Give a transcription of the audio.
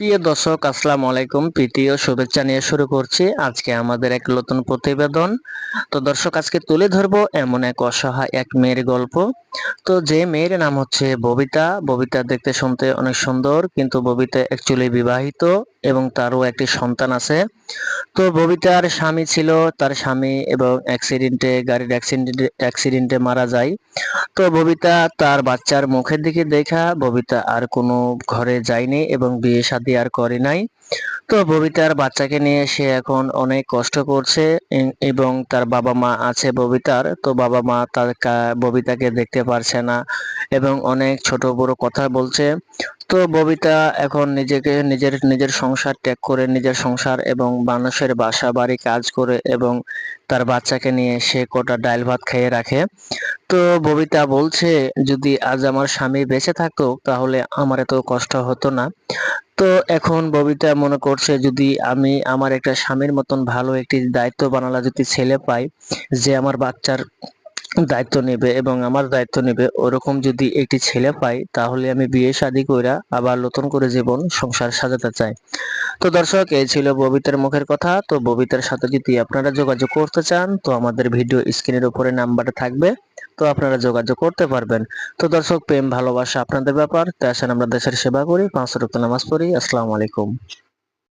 প্রিয় দর্শক, আসসালামু আলাইকুম। প্রীতি শুভেচ্ছা নিয়ে শুরু করছি আজকে আমাদের এক নতুন প্রতিবেদন। তো দর্শক, আজকে তুলে ধরব এমন এক অসহায় এক মেয়ের গল্প। তো যে মেয়ের নাম হচ্ছে ববিতা। ববিতা দেখতে শুনতে অনেক সুন্দর, কিন্তু ববিতা অ্যাকচুয়ালি বিবাহিত। এবং তারও একটি সন্তান আছে। তো ববিতার স্বামী ছিল, তার স্বামী এবং অ্যাক্সিডেন্টে গাড়ির অ্যাক্সিডেন্টে অ্যাক্সিডেন্টে মারা যায়। তো ববিতা তার বাচ্চার মুখের দিকে দেখা, ববিতা আর কোনো ঘরে যায়নি এবং বিয়ে শাদী আর করে নাই। তো ববিতার বাচ্চাকে নিয়ে সে এখন অনেক কষ্ট করছে এবং তার বাবা মা আছে ববিতার তো বাবা মা তার ববিতাকে দেখতে পারছে না এবং অনেক ছোট বড় কথা বলছে। তো ববিতা এখন নিজেকে, নিজের নিজের সংসার ত্যাগ করে, নিজের সংসার এবং মানুষের বাসা বাড়ি কাজ করে এবং তার বাচ্চাকে নিয়ে সে কটা ডাল ভাত খেয়ে রাখে। তো ববিতা বলছে, যদি আজ আমার স্বামী বেঁচে থাকতো, তাহলে আমার এত কষ্ট হতো না। তো এখন ববিতা মনে করছে, যদি আমি আমার একটা স্বামীর মতন ভালো একটি দায়িত্ব বানালা যদি ছেলে পাই, যে আমার বাচ্চার দায়িত্ব নেবে এবং আমার দায়িত্ব নেবে। ওরকম যদি একটি ছেলে পাই, তাহলে আমি বিয়ে শাদী কইরা আবার নতুন করে জীবন, সংসার সাজাতে চাই। তো দর্শক, এই ছিল ববিতার মুখের কথা। তো ববিতার সাথে যদি আপনারা যোগাযোগ করতে চান, তো আমাদের ভিডিও স্ক্রিনের উপরে নাম্বার থাকবে। তো আপনারা যোগাযোগ করতে পারবেন। তো দর্শক, প্রেম, ভালোবাসা আপনাদের ব্যাপার। তাই আসেন আমরা দেশের সেবা করি। পাঁচ রক্ত নামাজ পড়ি। আসসালামু আলাইকুম।